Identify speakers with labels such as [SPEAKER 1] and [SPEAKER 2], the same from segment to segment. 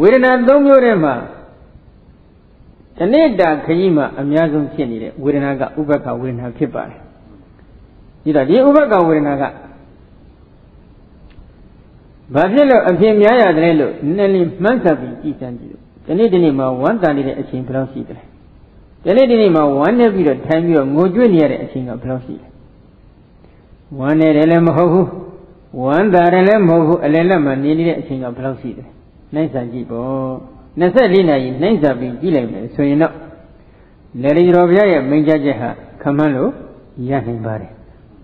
[SPEAKER 1] ဝေဒနာ၃မျိုးထဲမှာတဏိတာခရီးမှာအများဆုံးဖြစ်နေတဲ့ဝေဒနာကဥပက္ခဝေဒနာဖြစ်ပါတယ်ဒီတော့ဒီဥပက္ခဝေဒနာကဘာဖြစ်လို့အဖြစ်များရတယ်လို့နည်းနည်းမှန်းဆပြီးကြည့်စမ်းကြည့်လို့ဒီနေ့ဒီနေ့မှာဝမ်းတန်နေတဲ့အချိန်ဘယ်လောက်ရှိတယ်ဒီနေ့ဒီနေ့မှာဝမ်းနေပြီးတော့ထိုင်ပြီးတော့ငိုကြွေးနေရတဲ့အချိန်ကဘယ်လောက်ရှိလဲဝမ်းနေတယ်လည်းမဟုတ်ဘူးဝမ်းတာတယ်လည်းမဟုတ်ဘူးအလယ်လက်မှာနေနေတဲ့အချိန်ကဘယ်လောက်ရှိတယ် နှိုင်းဆန်ကြည့်ပေါ့24နာရီနှိုင်းဆန်ပြီးကြည့်လိုက်မယ်ဆိုရင်တော့လေရီတော်ဘုရားရဲ့မိန့်ကြားချက်ဟာခမန်းလို့ရနိုင်ပါတယ်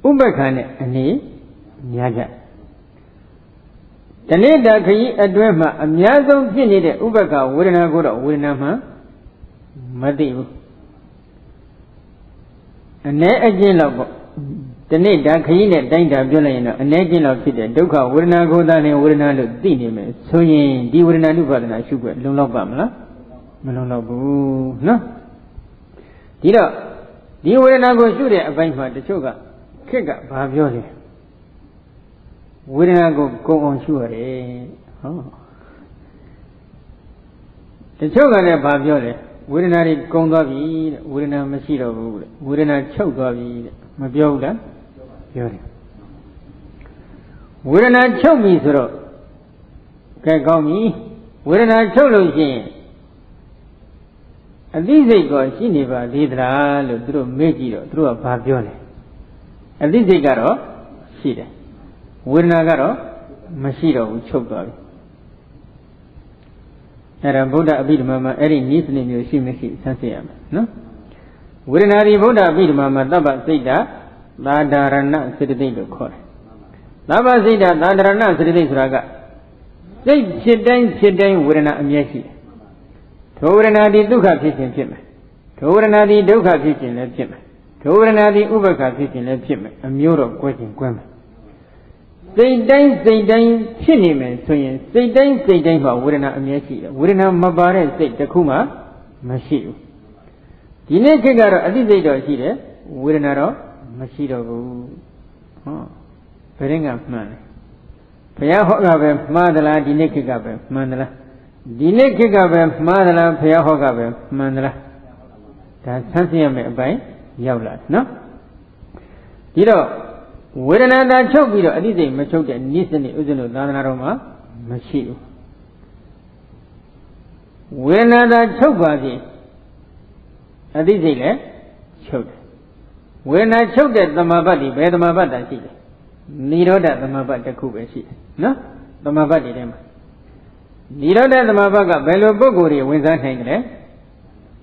[SPEAKER 1] ဥပ္ပခါနဲ့အနေများကြတနေ့တာခရီးအတွဲမှာအများဆုံးဖြစ်နေတဲ့ဥပ္ပခါဝေဒနာကိုတော့ဝေဒနာမှမသိဘူးအ ਨੇ အကျဉ်းလောက်ပေါ့ ဒီနေ့ဒါခရီးနဲ့တိုင်းတာပြောလိုက်ရင်တော့အ ਨੇ ကျဉ်းလောက်ဖြစ်တဲ့ဒုက္ခဝေဒနာကိုသာလျှင်ဝေဒနာလို့သိနေမယ်ဆိုရင်ဒီဝေဒနာနုပါဒနာရှုွက်လုံလောက်ပါမလားမလုံလောက်ဘူးနော်ဒီတော့ဒီဝေဒနာကိုရှုတဲ့အပိုင်းမှာတချို့ကခက်ကဘာပြောလဲဝေဒနာကိုကုံအောင်ရှုရတယ်ဟောတချို့ကလည်းဘာပြောလဲ ဝေဒနာတွေကုံသွားပြီတဲ့ဝေဒနာမရှိတော့ဘူးတဲ့ဝေဒနာချုပ်သွားပြီတဲ့မပြောဘူးလားပြောတယ်ဝေဒနာချုပ်ပြီဆိုတော့ကဲကောင်းပြီဝေဒနာချုပ်လို့ရှိရင်အသိစိတ်ကရှိနေပါသေးသလားလို့သူတို့မေးကြည့်တော့သူတို့ကဘာပြောလဲအသိစိတ်ကတော့ရှိတယ်ဝေဒနာကတော့မရှိတော့ဘူးချုပ်သွားပြီ အဲ့ဒါဗုဒ္ဓအဘိဓမ္မာမှာအဲ့ဒီနည်းစနစ်မျိုးရှိမရှိဆန်းစစ်ရမယ်နော်ဝေဒနာဒီဗုဒ္ဓအဘိဓမ္မာမှာတပ္ပစိတ်တာသာဒရဏစေတသိက်လို့ခေါ်တယ်တပ္ပစိတ်တာသာဒရဏစေတသိက်ဆိုတာကစိတ်ဖြစ်တိုင်းဖြစ်တိုင်းဝေဒနာအမျက်ရှိတယ်ထိုဝေဒနာဒီဒုက္ခဖြစ်ခြင်းဖြစ်မယ်ထိုဝေဒနာဒီဒုက္ခဖြစ်ခြင်းလည်းဖြစ်မယ်ထိုဝေဒနာဒီဥပ္ပခဖြစ်ခြင်းလည်းဖြစ်မယ်အမျိုးတော့ကွဲခြင်းကွဲမယ် စိတ်တိုင်းစိတ်တိုင်းဖြစ်နေမယ်ဆိုရင်စိတ်တိုင်းစိတ်တိုင်းမှာဝေဒနာအမြဲရှိတယ်ဝေဒနာမပါတဲ့စိတ်တစ်ခုမှမရှိဘူးဒီနေ့ခေတ်ကတော့အသိစိတ်တော့ရှိတယ်ဝေဒနာတော့မရှိတော့ဘူးဟောဘယ်ရင်ကမှန်လဲဘုရားဟောကပဲမှားသလားဒီနေ့ခေတ်ကပဲမှန်သလားဒီနေ့ခေတ်ကပဲမှားသလားဘုရားဟောကပဲမှန်သလားဒါဆန်းစစ်ရမယ့်အပိုင်းရောက်လာနော်ဒီတော့ ဝေဒနာသာချုပ်ပြီးတော့အတိစိတ်မချုပ်တဲ့နိစ္စနိဥစ္စနုသာသနာတော်မှာမရှိဘူးဝေဒနာသာချုပ်ပါစေအတိစိတ်လည်းချုပ်တယ်ဝေဒနာချုပ်တဲ့သမာပတ်ဒီဘယ်သမာပတ်တန်ရှိလဲនិရောဓသမာပတ်တစ်ခုပဲရှိတယ်နော်သမာပတ်ဒီထဲမှာនិရောဓသမာပတ်ကဘယ်လိုပုဂ္ဂိုလ်တွေဝင်စားနိုင်ကြလဲ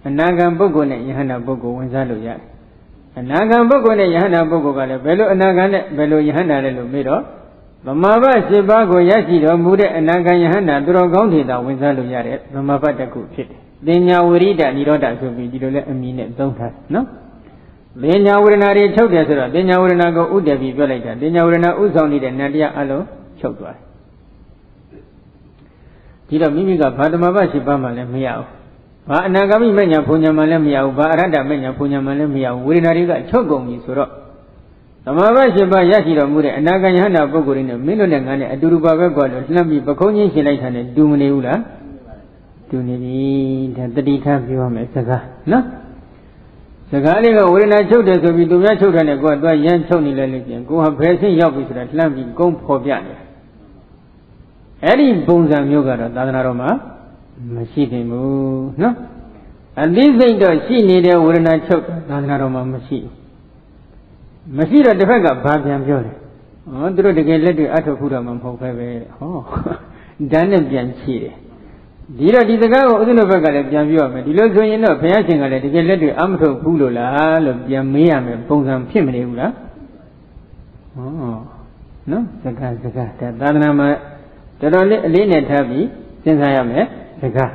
[SPEAKER 1] အနာဂံပုဂ္ဂိုလ်နဲ့ယဟန္တာပုဂ္ဂိုလ်ဝင်စားလို့ရတယ် အနာဂံပုဂ္ဂိုလ်နဲ့ယဟန္တာပုဂ္ဂိုလ်ကလည်းဘယ်လိုအနာဂံနဲ့ဘယ်လိုယဟန္တာလဲလို့မေးတော့ဗမာဘ၈ပါးကိုရရှိတော်မူတဲ့အနာဂံယဟန္တာသူတော်ကောင်းတွေသာဝင်စားလို့ရတဲ့ဗမာဘတစ်ခုဖြစ်တယ်။တင်ညာဝရိဒនិရောဓဆိုပြီးဒီလိုလဲအမည်နဲ့သုံးထားနော်။တင်ညာဝရဏတွေချုပ်တယ်ဆိုတော့တင်ညာဝရဏကိုဥတည်ပြီးပြောလိုက်တာတင်ညာဝရဏဥဆောင်နေတဲ့နတ်တရားအလုံးချုပ်သွားတယ်။ဒီတော့မိမိကဘာတမဘ၈ပါးမှလည်းမရဘူး ဘာအနာဂမိမညာဘုံညာမှလည်းမရဘူးဘာအရဟတမညာဘုံညာမှလည်းမရဘူးဝေဒနာတွေကချုပ်ကုန်ပြီဆိုတော့သမာဘရှင်ပါရရှိတော်မူတဲ့အနာဂံယဟန္တာပုဂ္ဂိုလ်တွေနဲ့မင်းတို့နဲ့ငါနဲ့အတူတူပါပဲကွာလို့လှမ်းပြီးပခုံးချင်းရှင်းလိုက်တာနဲ့တူမနေဘူးလားတူနေပြီဒါတတိထားပြောရမယ်စကားနော်စကားလေးကဝေဒနာချုပ်တယ်ဆိုပြီးသူများချုပ်တယ်နဲ့ကိုယ်ကသွားရမ်းချုပ်နေလဲလို့ပြန်ကိုယ်ဟာဘယ်ဆင့်ရောက်ပြီဆိုတာလှမ်းပြီးကုန်းဖော်ပြတယ်အဲ့ဒီပုံစံမျိုးကတော့သာသနာတော်မှာ မရှိသင့်ဘူးနော်အသိစိတ်တော့ရှိနေတဲ့ဝေဒနာချုပ်သာသနာတော်မှာမရှိဘူးမရှိတော့တစ်ဖက်ကဘာပြန်ပြောလဲဟောသူတို့တကယ်လက်တွေအထုတ်ခုတော့မှမဟုတ်ပဲပဲဟောဓာတ်နဲ့ပြန်ချီတယ်ဒီတော့ဒီစကားကိုဥဒ္ဒနဘက်ကလည်းပြန်ပြောရမယ်ဒီလိုဆိုရင်တော့ဘုရားရှင်ကလည်းတကယ်လက်တွေအမထုတ်ဘူးလို့လားလို့ပြန်မေးရမယ်ပုံစံဖြစ်မနေဘူးလားဟောနော်စကားစကားဒါသာသနာမှာတော်တော်လေးအလေးနဲ့ထားပြီးစဉ်းစားရမယ် စကား